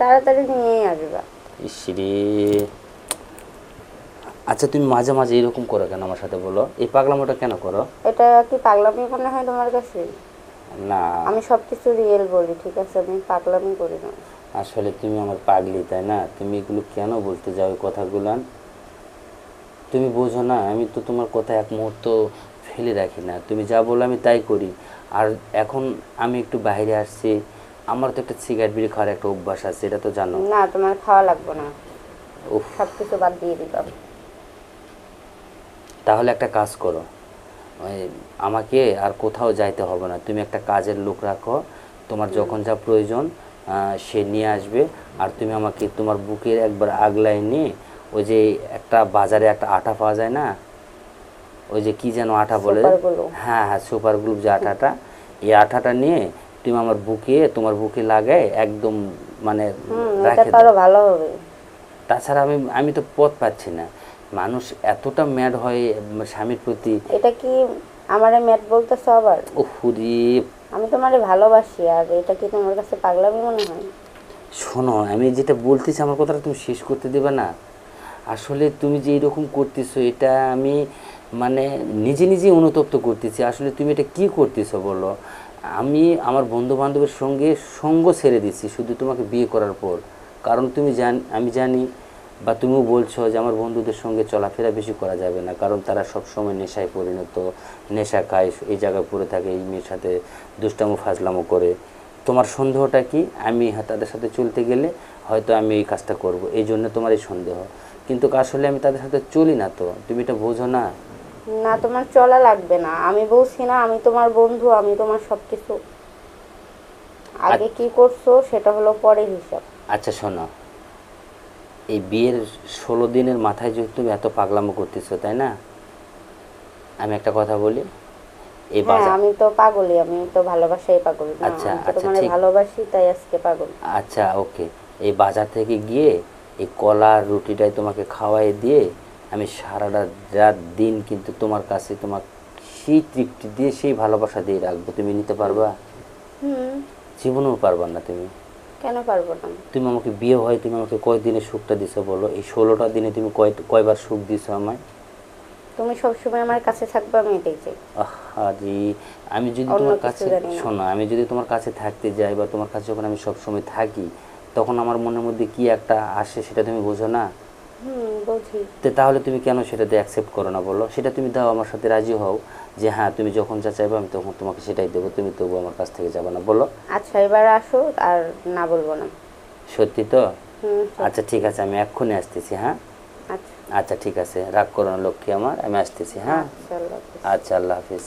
তাড়াতাড়ি নিয়েই আসবা ইসরে। আচ্ছা তুমি মাঝে মাঝে এরকম করো কেন আমার সাথে বলো? এই পাগলামোটা কেন করো? এটা কি পাগলামি মনে হয় তোমার কাছে? না। আমি সব কিছু রিয়েল বলি ঠিক আছে? আমি পাগলামি করি না। আসলে তুমি আমার পাগলি তাই না? তুমি এগুলো কেন বলতে যাও এই কথাগুলান তুমি বোঝো না আমি তো তোমার কথা এক মুহূর্ত ফেলে রাখি না। তুমি যা বলো আমি তাই করি। আর এখন আমি একটু বাইরে আসছি আমার তো একটা সিগারেট বিড়ি খাওয়ার একটা অভ্যাস আছে এটা তো জানো। না তোমার খাওয়া লাগবে না। উফ। সব কিছু বাদ দিয়ে দিলাম তাহলে একটা কাজ করো আমাকে আর কোথাও যাইতে হবে না। তুমি একটা কাজের লোক রাখো তোমার যখন যা প্রয়োজন সে নিয়ে আসবে। আর তুমি আমাকে তোমার বুকের একবার আগলায় নিয়ে ওই যে একটা বাজারে একটা আটা পাওয়া যায় না ওই যে কি যেন আটা বলে? হ্যাঁ হ্যাঁ সুপার গ্লুপ যে আটাটা এই আটাটা নিয়ে তুমি আমার বুকে তোমার বুকে লাগায় একদম মানে রাখে ভালো হবে। তাছাড়া আমি আমি তো পথ পাচ্ছি না। মানুষ এতটা ম্যাড হয় স্বামীর প্রতি। এটা কি আমারে ম্যাট বলতেছো আবার? ওহুরি আমি তোমারে ভালোবাসি আর এটা কি তোমার কাছে পাগলামি মনে হয়? শোনো আমি যেটা বলতেছি আমার কথাটা তুমি শেষ করতে দেবে না। আসলে তুমি যে এরকম করতেছো এটা আমি মানে নিজে নিজে অনুতপ্ত করতেছি। আসলে তুমি এটা কি করতেছো বলো? আমি আমার বন্ধু বান্ধবের সঙ্গে সঙ্গ ছেড়ে দিচ্ছি, শুধু তোমাকে বিয়ে করার পর। কারণ তুমি জান, আমি জানি বা তুমিও বলছো যে আমার বন্ধুদের সঙ্গে চলাফেরা বেশি করা যাবে না, কারণ তারা সব সময় নেশায় পরিণত, নেশা খায়, এই জায়গায় পড়ে থাকে, এই মেয়ের সাথে দুষ্টামো ফাজলামো করে। তোমার সন্দেহটা কি? আমি তাদের সাথে চলতে গেলে হয়তো আমি এই কাজটা করব, এই জন্য তোমার এই সন্দেহ। কিন্তু আসলে আমি তাদের সাথে চলি না তো, তুমি এটা বোঝো না? না তোমার চলা লাগবে না। আমি বলছি না আমি তোমার বন্ধু আমি তোমার সব কিছু আগে কি করছ সেটা হলো পরের হিসাব। আচ্ছা শোনো। এই বিয়ের ষোলো দিনের মাথায় যেহেতু তুমি এত পাগলামো করতেছো তাই না? আমি একটা কথা বলি এই হ্যাঁ বাজার আমি তো পাগলই আমি তো ভালোবাসাই পাগল। আচ্ছা, আচ্ছা, ঠিক। ভালোবাসি তাই আজকে পাগল। আচ্ছা ওকে। এই বাজার থেকে গিয়ে এই কলা রুটিটাই তোমাকে খাওয়াই দিয়ে আমি সারাটা রাত দিন কিন্তু তোমার কাছে তোমার সেই তৃপ্তি দিয়ে সেই ভালোবাসা দিয়ে রাখব। তুমি নিতে পারবা? হুম। জীবনেও পারবা না তুমি। কেন পারব না? তুমি আমাকে বিয়ে হয় তুমি আমাকে কয় দিনে সুখটা দিছো বলো? এই ষোলোটা দিনে তুমি কয় কয়বার সুখ দিছো আমায়? তুমি সবসময় আমার কাছে থাকবে আমি এটাই চাই। আমি যদি তোমার কাছে। শোনো আমি যদি তোমার কাছে থাকতে যাই বা তোমার কাছে যখন আমি সবসময় থাকি তখন আমার মনের মধ্যে কি একটা আসে সেটা তুমি বোঝো না? তাহলে তুমি কেন সেটাতে অ্যাকসেপ্ট করো না বলো? সেটা তুমি দাও আমার সাথে রাজি হও যে হ্যাঁ তুমি যখন যা চাইবে আমি তখন তোমাকে সেটাই দেবো তুমি তবু আমার কাছ থেকে যাবে না বলো। আচ্ছা এবার আসো আর না বলব না। সত্যি তো? আচ্ছা ঠিক আছে আমি এক্ষুনি আসতেছি হ্যাঁ? আচ্ছা। আচ্ছা ঠিক আছে রাগ করো না লক্ষ্মী আমার আমি আসতেছি হ্যাঁ? আচ্ছা আল্লাহ হাফেজ। আচ্ছা আল্লাহ হাফিজ।